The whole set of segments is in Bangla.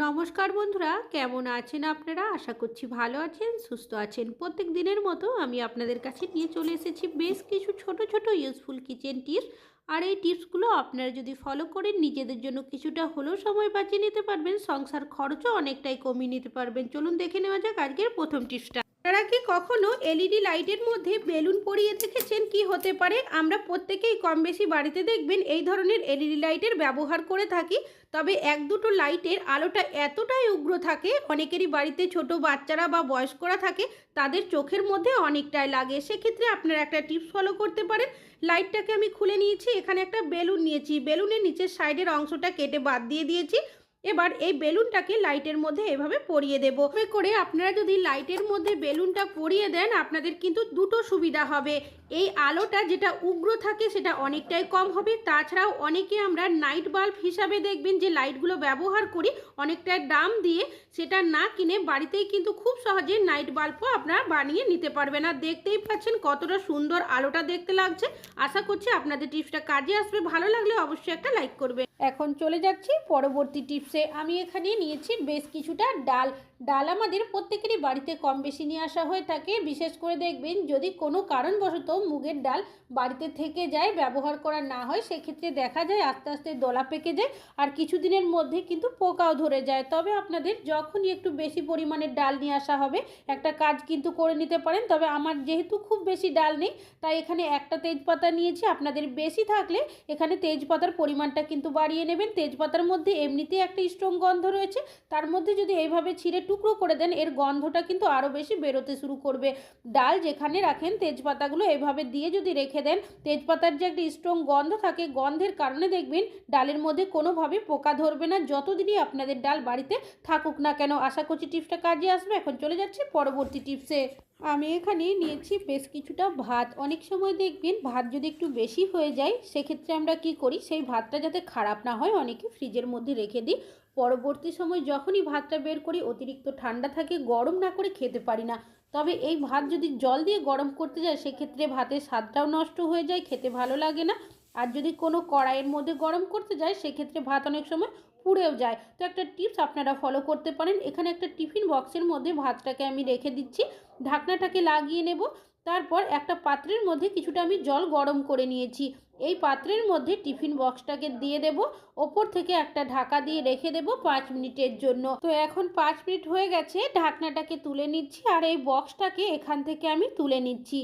নমস্কার বন্ধুরা, কেমন আছেন আপনারা? আশা করছি ভালো আছেন, সুস্থ আছেন। প্রত্যেক দিনের মতো আমি আপনাদের কাছে নিয়ে চলে এসেছি বেশ কিছু ছোট ছোট ইউজফুল কিচেন টিপস আর এই টিপসগুলো আপনারা যদি ফলো করেন, নিজেদের জন্য কিছুটা হলেও সময় বাঁচিয়ে নিতে পারবেন। সংসার খরচও অনেকটাই কমিয়ে নিতে পারবেন। চলুন দেখে নেওয়া যাক আজকের প্রথম টিপসটা আপনারা কি কখনো এলইডি লাইটের মধ্যে বেলুন পরিয়ে দেখেছেন? কি হতে পারে? আমরা প্রত্যেকেই কম বেশি বাড়িতে দেখবেন এই ধরনের এলইডি লাইটের ব্যবহার করে থাকি। তবে এক দুটো লাইটের আলোটা এতটাই উগ্র থাকে, অনেকেরই বাড়িতে ছোট বাচ্চারা বা বয়স্করা থাকে, তাদের চোখের মধ্যে অনেকটাই লাগে। সেক্ষেত্রে আপনারা একটা টিপস ফলো করতে পারেন। লাইটটাকে আমি খুলে নিয়েছি, এখানে একটা বেলুন নিয়েছি। বেলুনের নিচের সাইডের অংশটা কেটে বাদ দিয়ে দিয়েছি। এবার এই বেলুনটাকে লাইটের মধ্যে এভাবে পরিয়ে দেব। করে আপনারা যদি লাইটের মধ্যে বেলুনটা পরিয়ে দেন, আপনাদের কিন্তু দুটো সুবিধা হবে। এই আলোটা যেটা উগ্র থাকে সেটা অনেকটাই কম হবে। তাছাড়াও অনেকে আমরা নাইট বাল্ব হিসাবে দেখবেন যে লাইটগুলো ব্যবহার করি, অনেকটা দাম দিয়ে সেটা না কিনে বাড়িতেই কিন্তু খুব সহজে নাইট বাল্বও আপনারা বানিয়ে নিতে পারবেন। আর দেখতেই পাচ্ছেন কতটা সুন্দর আলোটা দেখতে লাগছে। আশা করছি আপনাদের টিপসটা কাজে আসবে। ভালো লাগলে অবশ্যই একটা লাইক করবে এখন চলে যাচ্ছি পরবর্তী টিপসে। আমি এখানে নিয়েছি বেশ কিছুটা ডাল। ডাল আমাদের প্রত্যেকেরই বাড়িতে কম বেশি নিয়ে আসা হয়ে থাকে। বিশেষ করে দেখবেন, যদি কোনো কারণবশত মুগের ডাল বাড়িতে থেকে যায়, ব্যবহার করা না হয়, সেক্ষেত্রে দেখা যায় আস্তে আস্তে দলা পেকে যায় আর কিছুদিনের মধ্যে কিন্তু পোকাও ধরে যায়। তবে আপনাদের যখনই একটু বেশি পরিমাণের ডাল নিয়ে আসা হবে, একটা কাজ কিন্তু করে নিতে পারেন। তবে আমার যেহেতু খুব বেশি ডাল নেই, তাই এখানে একটা তেজপাতা নিয়েছি। আপনাদের বেশি থাকলে এখানে তেজপাতার পরিমাণটা কিন্তু বাড়িয়ে নেবেন। তেজপাতার মধ্যে এমনিতেই একটা স্ট্রং গন্ধ রয়েছে। তার মধ্যে যদি এইভাবে ছিঁড়ে টুকরো করে দেন, এর গন্ধটা কিন্তু আরও বেশি বেরোতে শুরু করবে। ডাল যেখানে রাখেন, তেজপাতাগুলো এইভাবে দিয়ে যদি রেখে দেন, তেজপাতার যে একটা স্ট্রং গন্ধ থাকে, গন্ধের কারণে দেখবেন ডালের মধ্যে কোনোভাবে পোকা ধরবে না, যতদিনই আপনাদের ডাল বাড়িতে থাকুক না কেন। আশা করছি টিপসটা কাজে আসবে। এখন চলে যাচ্ছি পরবর্তী টিপসে। আমি এখানে নিয়েছি বেশ কিছুটা ভাত। অনেক সময় দেখবেন ভাত যদি একটু বেশি হয়ে যায়, সেক্ষেত্রে আমরা কি করি? সেই ভাতটা যাতে খারাপ না হয়, অনেকে ফ্রিজের মধ্যে রেখে দিই। পরবর্তী সময় যখনই ভাতটা বের করি, অতিরিক্ত ঠান্ডা থাকে, গরম না করে খেতে পারি না। তবে এই ভাত যদি জল দিয়ে গরম করতে যায় সেক্ষেত্রে ভাতের স্বাদটাও নষ্ট হয়ে যায়, খেতে ভালো লাগে না। আর যদি কোনো কড়াইয়ের মধ্যে গরম করতে যায় সেক্ষেত্রে ভাত অনেক সময় পুড়েও যায়। তো একটা টিপস আপনারা ফলো করতে পারেন। এখানে একটা টিফিন বক্সের মধ্যে ভাতটাকে আমি রেখে দিচ্ছি। ঢাকনাটাকে লাগিয়ে নেব। তারপর একটা পাত্রের মধ্যে কিছুটা আমি জল গরম করে নিয়েছি। এই পাত্রের মধ্যে টিফিন বক্সটাকে দিয়ে দেব, ওপর থেকে একটা ঢাকা দিয়ে রেখে দেব পাঁচ মিনিটের জন্য। তো এখন পাঁচ মিনিট হয়ে গেছে, ঢাকনাটাকে তুলে নিচ্ছি আর এই বক্সটাকে এখান থেকে আমি তুলে নিচ্ছি।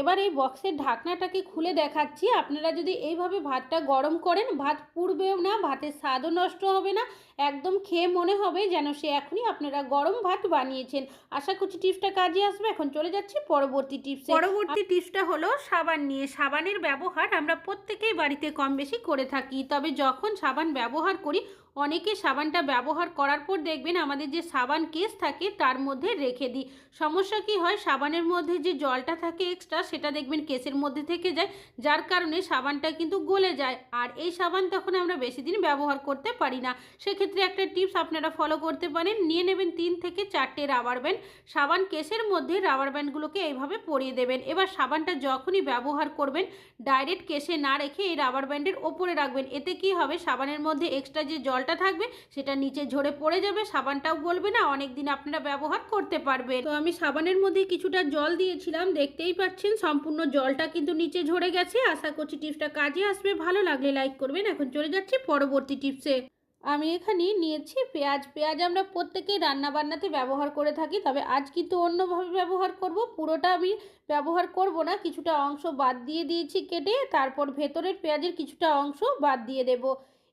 এবার এই বক্সের ঢাকনাটাকে খুলে দেখাচ্ছি। আপনারা যদি এইভাবে ভাতটা গরম করেন, ভাত পুড়বেও না, ভাতের স্বাদও নষ্ট হবে না, একদম খেয়ে মনে হবে যেন সে এখনই আপনারা গরম ভাত বানিয়েছেন। আশা করছি টিপসটা কাজে আসবে। এখন চলে যাচ্ছি পরবর্তী টিপস। পরবর্তী টিপসটা হলো সাবান নিয়ে। সাবানের ব্যবহার আমরা প্রত্যেকেই বাড়িতে কম বেশি করে থাকি, তবে যখন সাবান ব্যবহার করি অনেকে সাবানটা ব্যবহার করার পর দেখবেন আমাদের যে সাবান কেস থাকে, তার মধ্যে রেখে দিই। সমস্যা কি হয়? সাবানের মধ্যে যে জলটা থাকে এক্সট্রা সেটা দেখবেন কেসের মধ্যে থেকে যায়, যার কারণে সাবানটা কিন্তু গলে যায়। আর এই সাবান তখন আমরা বেশি দিন ব্যবহার করতে পারি না। সেক্ষেত্রে একটা টিপস আপনারা ফলো করতে পারেন। নিয়ে নেবেন তিন থেকে চারটে রাবার ব্যান্ড সাবান কেসের মধ্যে রাবার ব্যান্ডগুলোকে এইভাবে পরিয়ে দেবেন। এবার সাবানটা যখনই ব্যবহার করবেন ডাইরেক্ট কেসে না রেখে এই রাবার ব্যান্ডের ওপরে রাখবেন। এতে কি হবে? সাবানের মধ্যে এক্সট্রা যে জলটা থাকবে, সেটা নিচে ঝরে পড়ে যাবে, সাবানটাও গলবে না অনেক দিন আপনারা ব্যবহার করতে পারবেন। তো আমি সাবানের মধ্যে কিছুটা জল দিয়েছিলাম, দেখতেই পাচ্ছেন সম্পূর্ণ জলটা কিন্তু নিচে ঝরে গেছে। আশা করছি টিপসটা কাজে আসবে, ভালো লাগলে লাইক করবেন। এখন চলে যাচ্ছি পরবর্তী টিপসে। আমি এখানে নিয়েছি পেঁয়াজ। পেঁয়াজ আমরা প্রত্যেকেই রান্না বান্নাতে ব্যবহার করে থাকি, তবে আজ কিন্তু অন্যভাবে ব্যবহার করব। পুরোটা আমি ব্যবহার করব না, কিছুটা অংশ বাদ দিয়ে দিয়েছি কেটে, তারপর ভেতরের পেঁয়াজের কিছুটা অংশ বাদ দিয়ে দেব।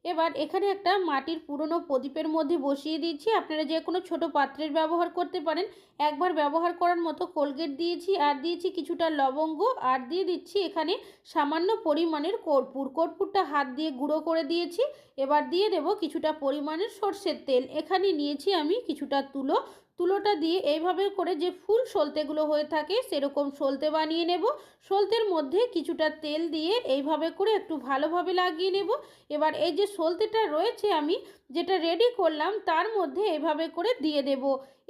এবার এখানে একটা মাটির পুরনো প্রদীপের মধ্যে বসিয়ে দিয়েছি আপনারা যে কোনো ছোট পাত্রের ব্যবহার করতে পারেন। একবার ব্যবহার করার মতো কোলগেট দিয়েছি আর দিয়েছি কিছুটা লবঙ্গ আর দিয়ে দিচ্ছি এখানে সামান্য পরিমাণের কর্পূর। কর্পূরটা হাত দিয়ে গুঁড়ো করে দিয়েছি। এবার দিয়ে দেব কিছুটা পরিমাণের সর্ষের তেল। এখানে নিয়েছি আমি কিছুটা তুলো। তুলোটা দিয়ে এইভাবে করে যে ফুল সলতেগুলো হয়ে থাকে সেরকম সলতে বানিয়ে নেব। সলতের মধ্যে কিছুটা তেল দিয়ে এইভাবে করে একটু ভালোভাবে লাগিয়ে নেব। এবার এই যে সলতেটা রয়েছে আমি যেটা রেডি করলাম তার মধ্যে এভাবে করে দিয়ে দেব।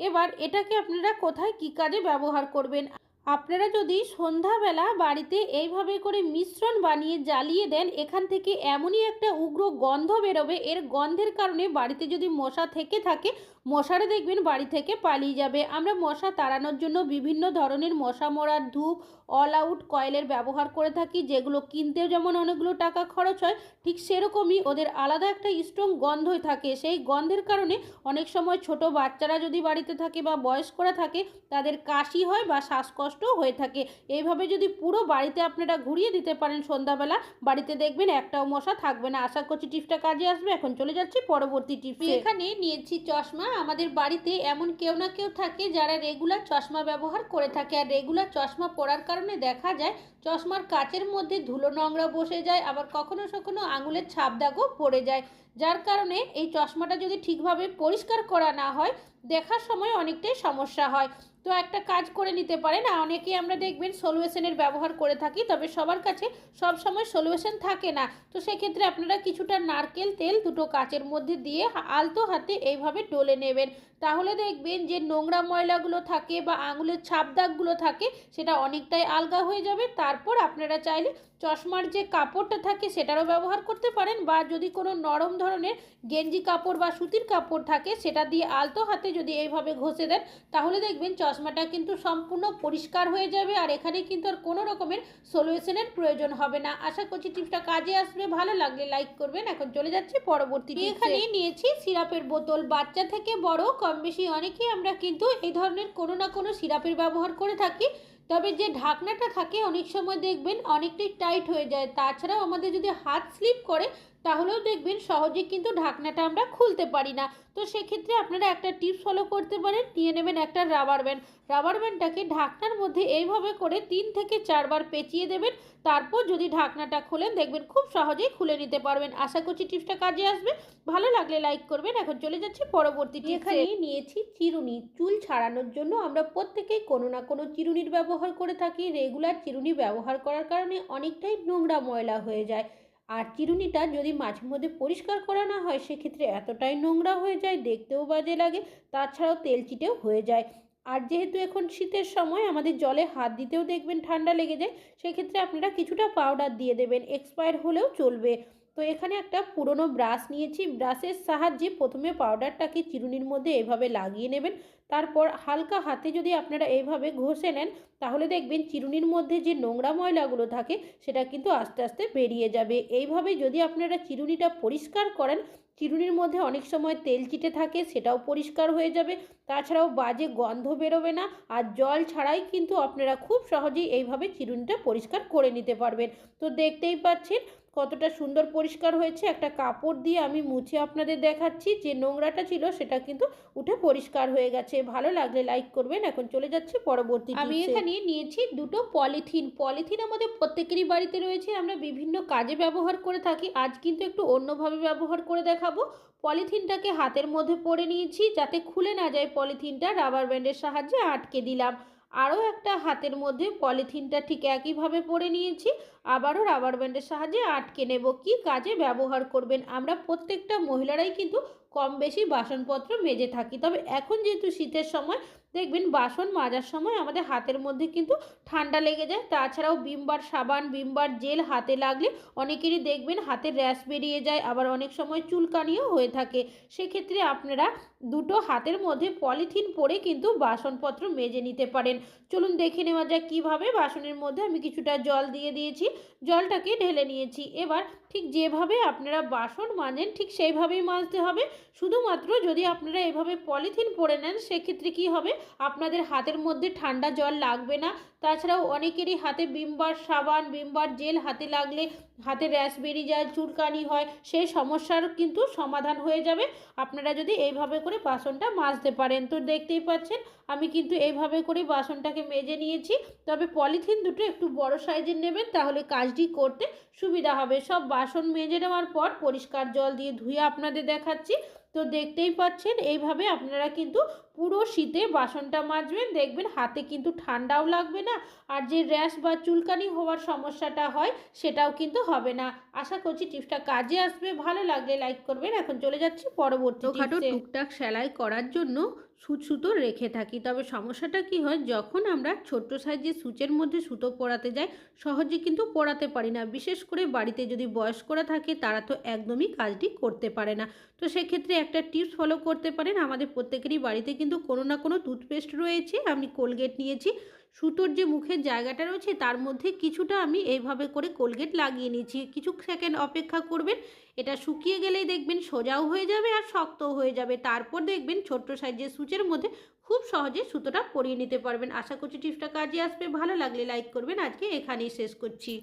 এবার এটাকে আপনারা কোথায় কী কাজে ব্যবহার করবেন? আপনারা যদি সন্ধ্যাবেলা বাড়িতে এইভাবে করে মিশ্রণ বানিয়ে জ্বালিয়ে দেন, এখান থেকে এমনই একটা উগ্র গন্ধ বেরোবে। এর গন্ধের কারণে বাড়িতে যদি মশা থেকে থাকে মশারা দেখবেন বাড়ি থেকে পালিয়ে যাবে। আমরা মশা তাড়ানোর জন্য বিভিন্ন ধরনের মশা মরার ধূপ অল আউট কয়েলের ব্যবহার করে থাকি, যেগুলো কিনতেও যেমন অনেকগুলো টাকা খরচ হয়, ঠিক সেরকমই ওদের আলাদা একটা স্ট্রং গন্ধই থাকে। সেই গন্ধের কারণে অনেক সময় ছোট বাচ্চারা যদি বাড়িতে থাকে বা বয়স্করা থাকে, তাদের কাশি হয় বা শ্বাসকষ্টও হয়ে থাকে। এইভাবে যদি পুরো বাড়িতে আপনারা ঘুরিয়ে দিতে পারেন সন্ধ্যাবেলা, বাড়িতে দেখবেন একটাও মশা থাকবে না। আশা করছি টিপসটা কাজে আসবে। এখন চলে যাচ্ছি পরবর্তী টিপস। এখানে নিয়েছি চশমা আমাদের বাড়িতে এমন কেউ না কেউ থাকে যারা রেগুলার চশমা ব্যবহার করে থাকে। আর রেগুলার চশমা পরার কারণে দেখা যায় চশমার কাচের মধ্যে ধুলো নোংরা বসে যায়, আবার কখনো কখনো আঙুলের ছাপ দাগও পড়ে যায়। যার কারণে এই চশমাটা যদি ঠিকভাবে পরিষ্কার করা না হয়, দেখার সময় অনেকটাই সমস্যা হয়। তো একটা কাজ করে নিতে পারে না। অনেকেই আমরা দেখবেন সলিউশনের ব্যবহার করে থাকি, তবে সবার কাছে সব সময় সলিউশন থাকে না। তো সেক্ষেত্রে আপনারা কিছুটা নারকেল তেল দুটো কাচের মধ্যে দিয়ে আলতো হাতে এইভাবে ডলে নেবেন। তাহলে দেখবেন যে নোংরা ময়লাগুলো থাকে বা আঙুলের ছাপ দাগগুলো থাকে, সেটা অনেকটাই আলগা হয়ে যাবে। তারপর আপনারা চাইলে চশমার যে কাপড়টা থাকে সেটারও ব্যবহার করতে পারেন বা যদি কোনো নরম ধরনের গেঞ্জি কাপড় বা সুতির কাপড় থাকে সেটা দিয়ে আলতো হাতে যদি এইভাবে ঘষে দেন, তাহলে দেখবেন চশমাটা কিন্তু সম্পূর্ণ পরিষ্কার হয়ে যাবে আর এখানে কিন্তু আর কোনো রকমের সলিউশনের প্রয়োজন হবে না। আশা করছি টিপসটা কাজে আসবে, ভালো লাগলে লাইক করবেন। এখন চলে যাচ্ছে পরবর্তী এখানে নিয়েছি সিরাপের বোতল। বাচ্চা থেকে বড় কম বেশি অনেকেই আমরা কিন্তু এই ধরনের কোনো না কোনো সিরাপের ব্যবহার করে থাকি। তবে যে ঢাকনাটা থাকে, অনেক সময় দেখবেন অনেকটাই টাইট হয়ে যায়। তাছাড়াও আমাদের যদি হাত স্লিপ করে তাহলেও দেখবেন সহজে কিন্তু ঢাকনাটা আমরা খুলতে পারি না। তো সেক্ষেত্রে আপনারা একটা টিপস ফলো করতে পারেন, নিয়ে নেবেন একটা রাবার ব্যান্ড। রাবার ব্যান্ডটাকে ঢাকনার মধ্যে এইভাবে করে তিন থেকে চারবার পেঁচিয়ে দেবেন। তারপর যদি ঢাকনাটা খোলেন, দেখবেন খুব সহজেই খুলে নিতে পারবেন। আশা করছি টিপসটা কাজে আসবে। ভালো লাগলে লাইক করবেন। এখন চলে যাচ্ছি পরবর্তী এখানে নিয়েছি চিরুনি। চুল ছাড়ানোর জন্য আমরা প্রত্যেকেই কোনো না কোনো চিরুনির ব্যবহার করে থাকি। রেগুলার চিরুনি ব্যবহার করার কারণে অনেকটাই নোংরা ময়লা হয়ে যায়। আর চিরুনিটা যদি মাঝে মধ্যে পরিষ্কার করা না হয়, সেক্ষেত্রে এতটাই নোংরা হয়ে যায়, দেখতেও বাজে লাগে, তাছাড়াও তেলচিটেও হয়ে যায়। আর যেহেতু এখন শীতের সময়, আমাদের জলে হাত দিতেও দেখবেন ঠান্ডা লেগে যায়, সেক্ষেত্রে আপনারা কিছুটা পাউডার দিয়ে দেবেন এক্সপায়ার হলেও চলবে। তো এখানে একটা পুরনো ব্রাশ নিয়েছি। ব্রাশের সাহায্যে প্রথমে পাউডারটাকে চিরুনির মধ্যে এভাবে লাগিয়ে নেবেন। তারপর হালকা হাতে যদি আপনারা এইভাবে ঘষে নেন, তাহলে দেখবেন চিরুনির মধ্যে যে নোংরা ময়লাগুলো থাকে, সেটা কিন্তু আস্তে আস্তে বেরিয়ে যাবে। এইভাবে যদি আপনারা চিরুনিটা পরিষ্কার করেন, চিরুনির মধ্যে অনেক সময় তেল চিটে থাকে, সেটাও পরিষ্কার হয়ে যাবে। তাছাড়াও বাজে গন্ধ বেরোবে না। আর জল ছাড়াই কিন্তু আপনারা খুব সহজেই এইভাবে চিরুনিটা পরিষ্কার করে নিতে পারবেন। তো দেখতেই পাচ্ছেন কতটা সুন্দর পরিষ্কার হয়েছে, একটা কাপড় দিয়ে আমি মুছে আপনাদের দেখাচ্ছি। যে নোংরাটা ছিল সেটা কিন্তু উঠে পরিষ্কার হয়ে গেছে। ভালো লাগলে লাইক করবেন। এখন চলে যাচ্ছি পরবর্তী আমি এখানে নিয়েছি দুটো পলিথিন। পলিথিন আমাদের প্রত্যেকেরই বাড়িতে রয়েছে। আমরা বিভিন্ন কাজে ব্যবহার করে থাকি। আজ কিন্তু একটু অন্যভাবে ব্যবহার করে দেখাবো। পলিথিনটাকে হাতের মধ্যে পরে নিয়েছি। যাতে খুলে না যায় পলিথিনটা রাবার ব্যান্ডের সাহায্যে আটকে দিলাম। আরও একটা হাতের মধ্যে পলিথিনটা ঠিক একইভাবে পরে নিয়েছি। আবারও রাবার ব্যান্ডের সাহায্যে আটকে নেব। কি কাজে ব্যবহার করবেন? আমরা প্রত্যেকটা মহিলারাই কিন্তু কম বেশি বাসনপত্র মেজে থাকি। তবে এখন যেহেতু শীতের সময় দেখবেন বাসন মাজার সময় আমাদের হাতের মধ্যে কিন্তু ঠান্ডা লেগে যায়। তাছাড়াও বিমবার সাবান, বিমবার জেল হাতে লাগলে অনেকেরই দেখবেন হাতের র্যাশ বেরিয়ে যায়, আবার অনেক সময় চুলকানিও হয়ে থাকে। সেক্ষেত্রে আপনারা দুটো হাতের মধ্যে পলিথিন পরে কিন্তু বাসনপত্র মেজে নিতে পারেন। চলুন দেখে নেওয়া যাক কীভাবে বাসনের মধ্যে আমি কিছুটা জল দিয়ে দিয়েছি। জলটাকে ঢেলে নিয়েছি। এবার ঠিক যেভাবে আপনারা বাসন মাজেন ঠিক সেইভাবেই মাজতে হবে। শুধুমাত্র যদি আপনারা এভাবে পলিথিন পরে নেন, সেক্ষেত্রে কী হবে? আপনাদের হাতের মধ্যে ঠান্ডা জল লাগবে না। তাছাড়াও অনেকেরই হাতে বিমবার সাবান, বিমবার জেল হাতে লাগলে হাতে র্যাশ বেরিয়ে যায় চুলকানি হয় সেই সমস্যার কিন্তু সমাধান হয়ে যাবে। আপনারা যদি এইভাবে করে বাসনটা মাজতে পারেন। তো দেখতেই পাচ্ছেন, আমি কিন্তু এইভাবে করে বাসনটাকে মেজে নিয়েছি। তবে পলিথিন দুটো একটু বড় সাইজের নেবেন, তাহলে কাজটি করতে সুবিধা হবে। সব বাসন মেজে নেওয়ার পর পরিষ্কার জল দিয়ে ধুয়ে আপনাদের দেখাচ্ছি। তো দেখতেই পাচ্ছেন, এইভাবে আপনারা কিন্তু পুরো শীতে বাসনটা মাজবেন দেখবেন হাতে কিন্তু ঠান্ডাও লাগবে না আর যে র্যাশ বা চুলকানি হওয়ার সমস্যাটা হয় সেটাও কিন্তু হবে না। আশা করছি টিপসটা কাজে আসবে ভালো লাগলে লাইক করবেন। এখন চলে যাচ্ছি পরবর্তী টিপসে। টুকটাক সেলাই করার জন্য সুচ সুতো রেখে থাকি তবে সমস্যাটা কি হয় যখন আমরা ছোট্ট সাইজের সুচের মধ্যে সুতো পরাতে যাই সহজে কিন্তু পরাতে পারি না। বিশেষ করে বাড়িতে যদি বয়স্করা থাকে তারা তো একদমই কাজটি করতে পারে না। তো সেক্ষেত্রে একটা টিপস ফলো করতে পারেন। আমাদের প্রত্যেকেরই বাড়িতে কিন্তু কোনো না কোনো টুথপেস্ট রয়েছে, আমি কোলগেট নিয়েছি। সুতোর যে মুখের জায়গাটা রয়েছে, তার মধ্যে কিছুটা আমি এইভাবে করে কোলগেট লাগিয়ে নিয়েছি। কিছু সেকেন্ড অপেক্ষা করবেন, এটা শুকিয়ে গেলেই দেখবেন সোজাও হয়ে যাবে আর শক্তও হয়ে যাবে। তারপর দেখবেন ছোট্ট সাইজের সুচের মধ্যে খুব সহজে সুতোটা পরিয়ে নিতে পারবেন। আশা করছি টিপসটা কাজে আসবে। ভালো লাগলে লাইক করবেন। আজকে এখানেই শেষ করছি।